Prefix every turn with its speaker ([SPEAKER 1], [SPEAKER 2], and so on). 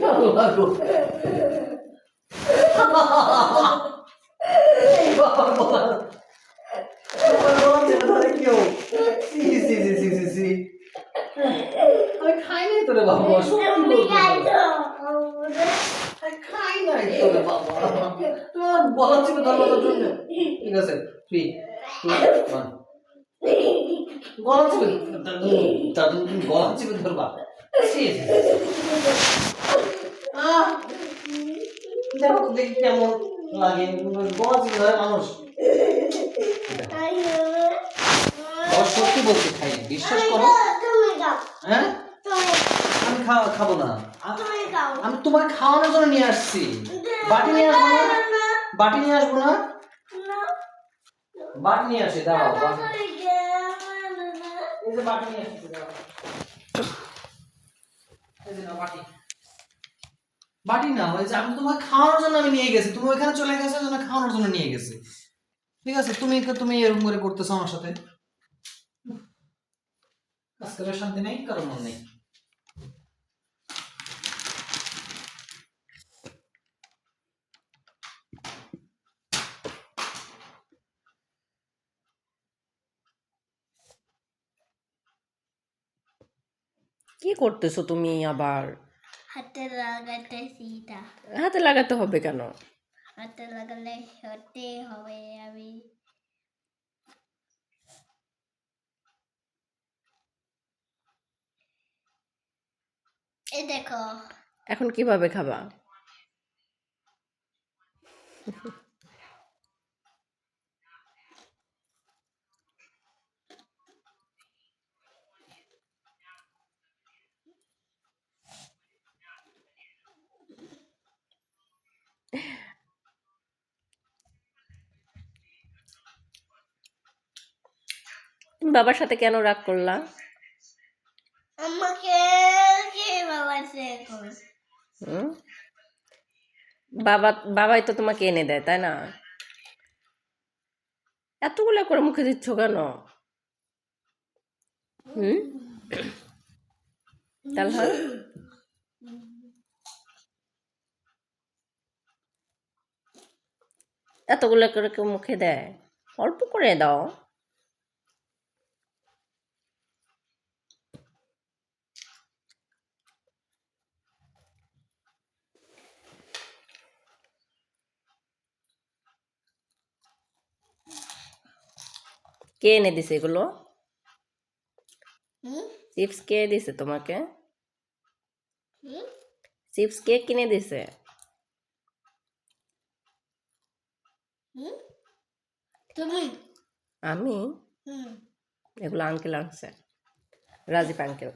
[SPEAKER 1] 나도 나도 집은 들어봐. দেখি লাগে চিপে মানুষ সত্যি বলছি খাই বিশ্বাস করো হ্যাঁ আমি খাওয়া খাব না। আমি তোমাকে খাওয়ানোর জন্য নিয়ে আসছি বাটি নিয়ে আসব না বাটি নিয়ে আসব না বাটি নিয়ে আসি দাও বাটি নিয়ে আসছি দাও নাও বাটি। বাটি না যে আমি তোমাকে খাওয়ানোর জন্য আমি নিয়ে গেছি। তুমি ওইখানে চলে গেছো জন্য খাওয়ানোর জন্য নিয়ে গেছি। ঠিক আছে, তুমি তুমি এরকম করে করতেছো আমার সাথে? আজকে শান্তি নেই, কারও মন নেই।
[SPEAKER 2] কি করতেছো তুমি আবার?
[SPEAKER 3] হাতে লাগাতে সিটা
[SPEAKER 2] হাতে লাগাতে হবে কেন?
[SPEAKER 3] হাতে লাগালে হতে হবে আমি এই দেখো।
[SPEAKER 2] এখন কীভাবে খাবা? বাবার সাথে কেন রাগ করলা?
[SPEAKER 3] বাবা
[SPEAKER 2] বাবাই তো তোমাকে এনে দেয় তাই না? এতগুলো করে মুখে দিচ্ছ কেন? হুম? তাহলে এতগুলো করে কেউ মুখে দেয়? অল্প করে দাও। কে এনে দিছে এগুলো চিপস কে দিছে তোমাকে চিপস কে কিনে দিছে
[SPEAKER 3] তুমি
[SPEAKER 2] আমি এগুলো আঙ্কেল আনছে রাজীব আঙ্কেল